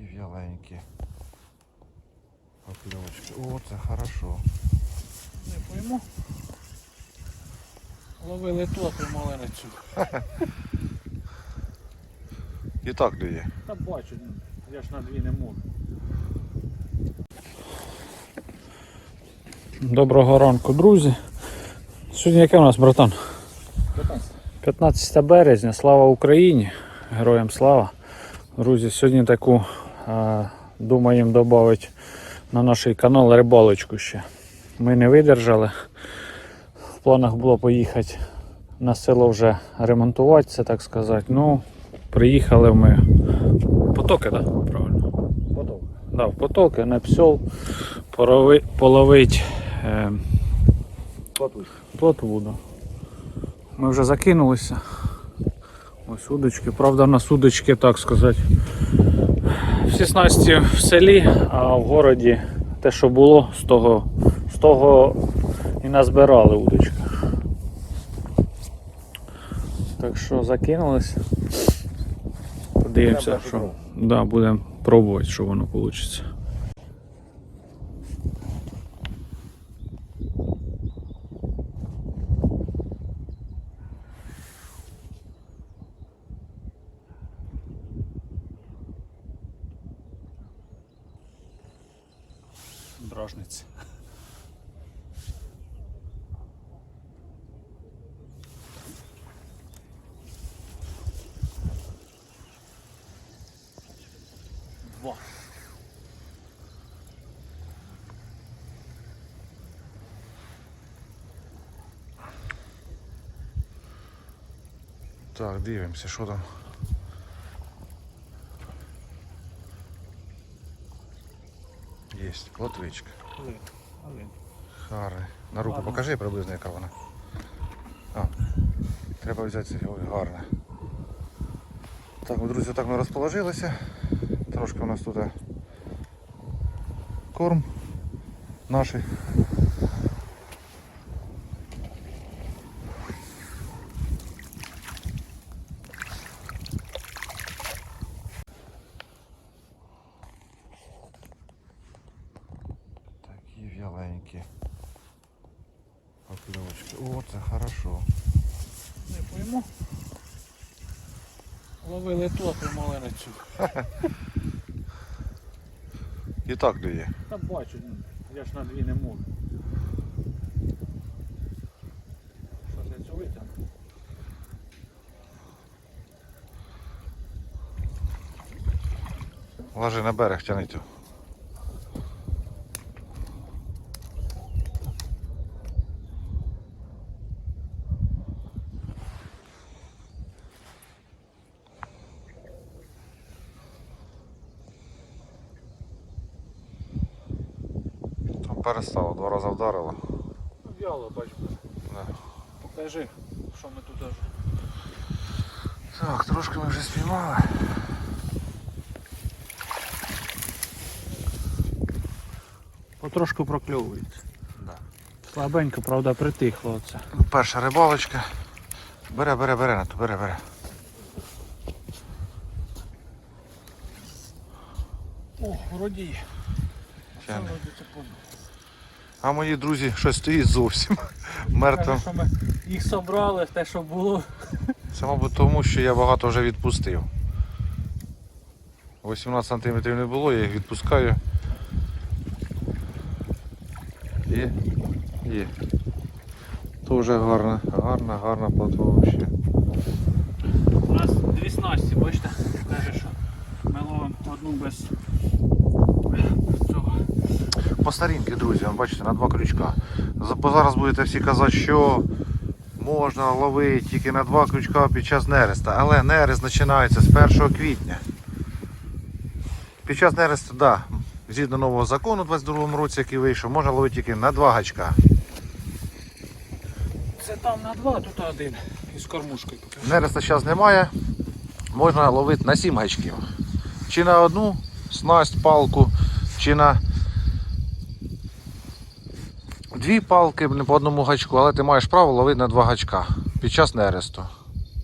Такі в'яленькі. Покльовочки. О, це хорошо. Не пойму. Ловили ту, а поймали на цю. І так дає. Та бачу, я ж на дві не можу. Доброго ранку, друзі. Сьогодні яке у нас, братан? 15. 15 березня, слава Україні, героям слава. Друзі, сьогодні таку думаємо додати на наш канал рибалочку ще. Ми не видержали. В планах було поїхати на село вже ремонтуватися, так сказати. Ну, приїхали ми в потоки, так? Да? Правильно? Потом. Да, в потоки, на псел, порови, половить е, плотву. Да. Ми вже закинулися. Ось удочки. Правда, на удочки, так сказати. Всі снасті в селі, а в городі те, що було, з того, з того і назбирали удочки. Так що закинулись. Подивимося, що да, будемо пробувати, що воно вийде. Бражниці. Два. Так, дивимося, що там. Єсть, плотвичка. Один. На руку Ладно. покажи приблизно, яка вона. А, треба взяти. Ой, гарне. Так, ну, друзі, так ми розположилися. Трошки у нас тут е, корм наш. Такі в'яленькі. Покльовочки. О, це хорошо. Не пойму. Ловили ту, а поймали на цю. І так дає. Та бачу, ну, я ж на дві не можу. Що я цю витягну? Лажи на берег, тяніть. Там перестало, два рази вдарило. Ну, в'яло, бачу. Да. Покажи, що ми тут аж. Так, трошки ми вже спіймали. Потрошку прокльовується. Да. Слабенько, правда, притихло оце. Перша рибалочка. Бере, бере, бере, на ту, бере, бере. О, вроді. є. Це Тягне. вроді це понял. А мої друзі щось стоїть зовсім мертвим. Що ми їх собрали, те, що було. Це, мабуть, тому, що я багато вже відпустив. 18 см не було, я їх відпускаю. Є, є. То гарна, гарна, гарна платва взагалі. У нас дві снасті, бачите? Каже, що ми ловимо одну без. По старінки, друзі, бачите, на два крючка. Зараз будете всі казати, що можна ловити тільки на два крючка під час нереста. Але нерест починається з 1 квітня. Під час нересту, да, згідно нового закону у 22 році, який вийшов, можна ловити тільки на два гачка. Це там на два, тут один. Із кормушкою. Нереста зараз немає. Можна ловити на 7 гачків. Чи на одну снасть, палку, чи на дві палки по одному гачку, але ти маєш право ловити на два гачка під час нересту.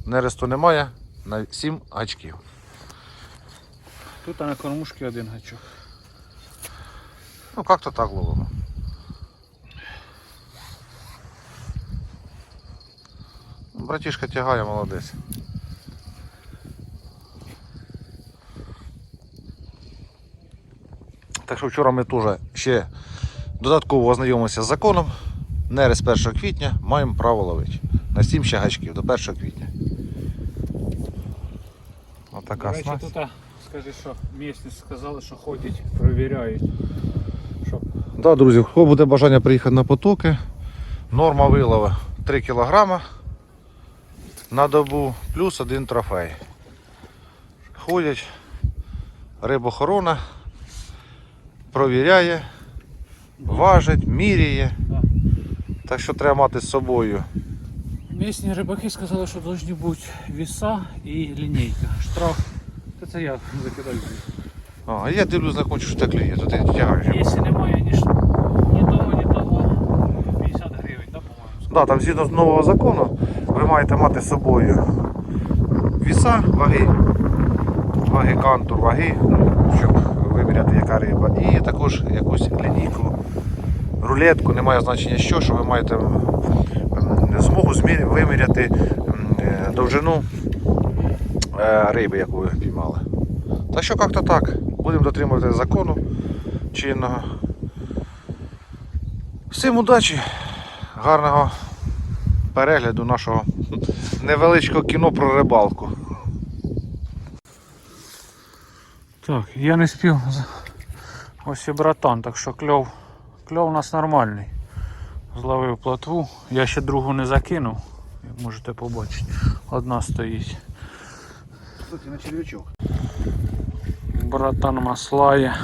Нересту немає на 7 гачків. Тут на кормушці один гачок. Ну, как-то так ловимо. Братішка тягає, молодець. Так що вчора ми теж ще додатково ознайомилися з законом. Нерест 1 квітня маємо право ловити. На 7 ще гачків до 1 квітня. Отака До речі, снасть. тут, а, скажи, що місні сказали, що ходять, перевіряють. Да, друзі, хто буде бажання приїхати на потоки, норма вилову 3 кг на добу плюс один трофей. Ходять, рибохорона, провіряє, важить, міряє. Да. Так що треба мати з собою. Місні рибаки сказали, що повинні бути віса і лінійка. Штраф. Та це я закидаю. А, я дивлюсь на що так клює, то ти тягаєш. Якщо немає ні, ні того, ні того, 50 гривень, да, по-моєму. Да, там згідно з нового закону ви маєте мати з собою віса, ваги, ваги кантур, ваги, щоб виміряти яка риба. І також якусь лінійку, рулетку, немає значення що, що ви маєте змогу виміряти е, довжину е, риби, яку ви піймали. Так що як-то так. Будемо дотримувати закону чинного. Всім удачі, гарного перегляду нашого невеличкого кіно про рибалку. Так, я не спів. Ось і братан, так що кльов. Кльов у нас нормальний. Зловив плотву. Я ще другу не закинув, як можете побачити. Одна стоїть. Кстати, на червячок. Братан маслає.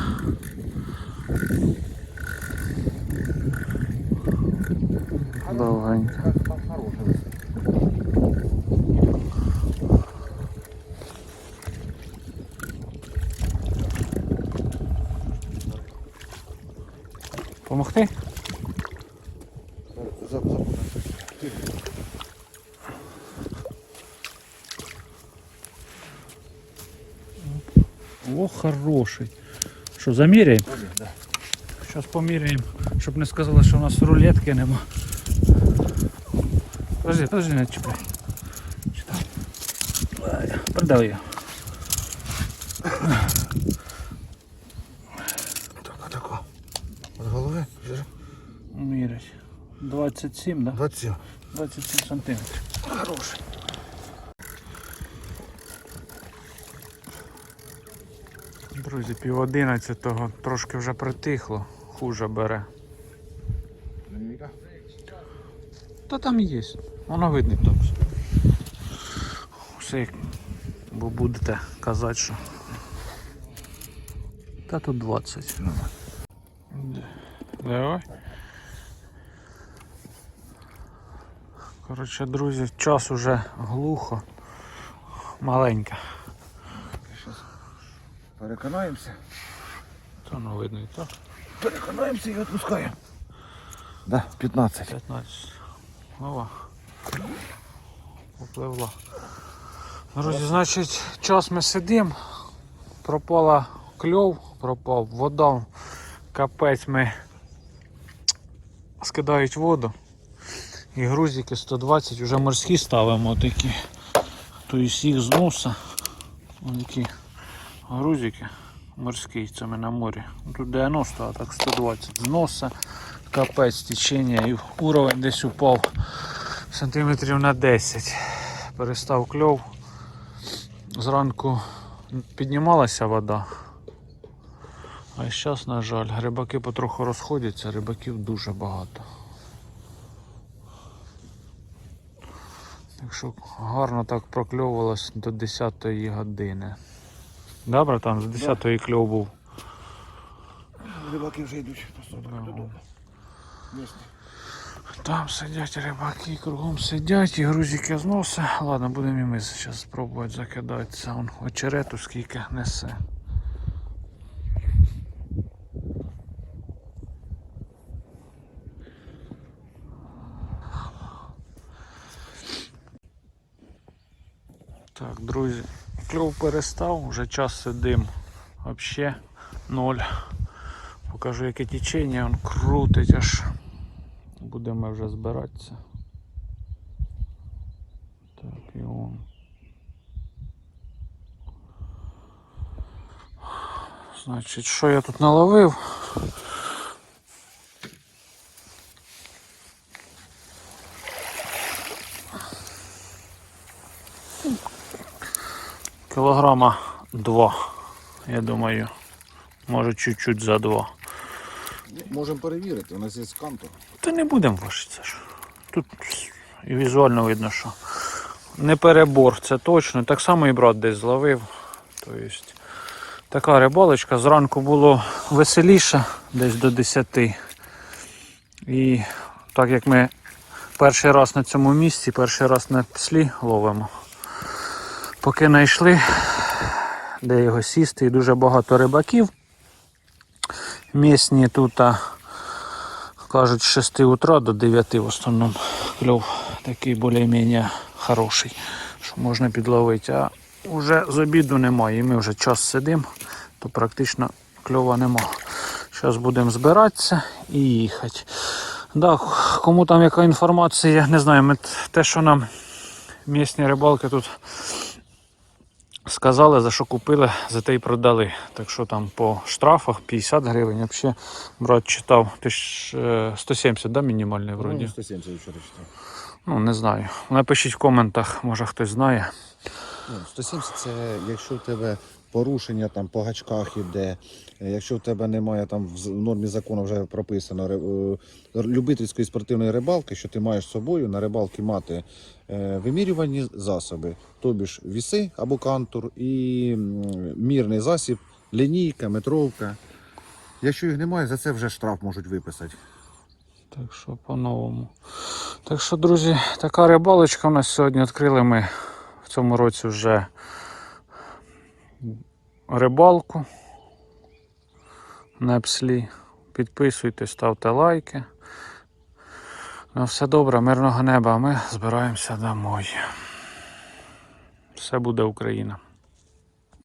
Довгенько. Помогти? О, хороший. Що, заміряємо? Зараз поміряємо, щоб не сказали, що у нас рулетки нема. Подожди, подожди, не. Ай, Передай її. 27, да? 27. 27 сантиметрів. Хороший. Друзі, пів одинадцятого трошки вже притихло, хуже бере. Та там є. Воно видно там. Все, як- бо будете казати, що. Та тут 20. Давай. Коротше, друзі, час уже глухо. Маленька. Переконаємося. Та ну видно і так. Переконаємося і відпускаємо. Да, 15. 15. Ова. Попливла. Друзі, значить, час ми сидимо. Пропала кльов, пропав вода. Капець ми скидають воду. І грузики 120 вже морські ставимо такі. Тобто їх з носа. Такі грузики морські, це ми на морі. Тут 90, а так 120 з носа капець течення і уровень десь упав сантиметрів на 10. Перестав кльов. Зранку піднімалася вода. А зараз, на жаль, грибаки потроху розходяться, рибаків дуже багато. Так що гарно так прокльовувалось до 10 години. Да, братан, з 10-ї кльов був. Рибаки вже йдуть просто Да. додому. Місні. Там сидять рибаки, кругом сидять і грузики з носа. Ладно, будемо і ми зараз спробувати закидати. Он очерету скільки несе. Так, друзі, кльов перестав, вже час сидим, Взагалі ноль. Покажу, яке течення, він крутить аж. Будемо вже збиратися. Так, і он. Значить, що я тут наловив? Кілограма два, я думаю. Може чуть-чуть за два. Можемо перевірити, у нас є скантор. Та не будемо важитися. Тут і візуально видно, що не перебор, це точно. Так само і брат десь зловив. Тобто, така рибалочка. Зранку було веселіше, десь до 10. І так як ми перший раз на цьому місці, перший раз на пслі ловимо. Поки знайшли, де його сісти, і дуже багато рибаків. Місні тут. а, Кажуть, з 6 утра до 9 в основному кльов такий більш-менш хороший, що можна підловити. А вже з обіду немає. І ми вже час сидимо, то практично кльова нема. Зараз будемо збиратися і їхати. Да, кому там яка інформація, не знаю. Ми те, що нам місні рибалки тут сказали, за що купили, за те й продали. Так що там по штрафах 50 гривень. Взагалі, брат читав, ти ж е, 170, да, мінімальний вроді. 170 вчора читав. Ну, не знаю. Напишіть в коментах, може хтось знає. Ну, 170 це якщо в тебе порушення там по гачках іде, е, якщо в тебе немає там в нормі закону вже прописано е, любительської спортивної рибалки, що ти маєш з собою на рибалки мати е, вимірювані засоби, тобі ж віси або кантур і мірний засіб, лінійка, метровка. Якщо їх немає, за це вже штраф можуть виписати. Так що по-новому. Так що, друзі, така рибалочка у нас сьогодні. Відкрили ми цьому році вже рибалку на пслі. Підписуйтесь, ставте лайки. Ну, все добре, мирного неба, а ми збираємося домой. Все буде Україна.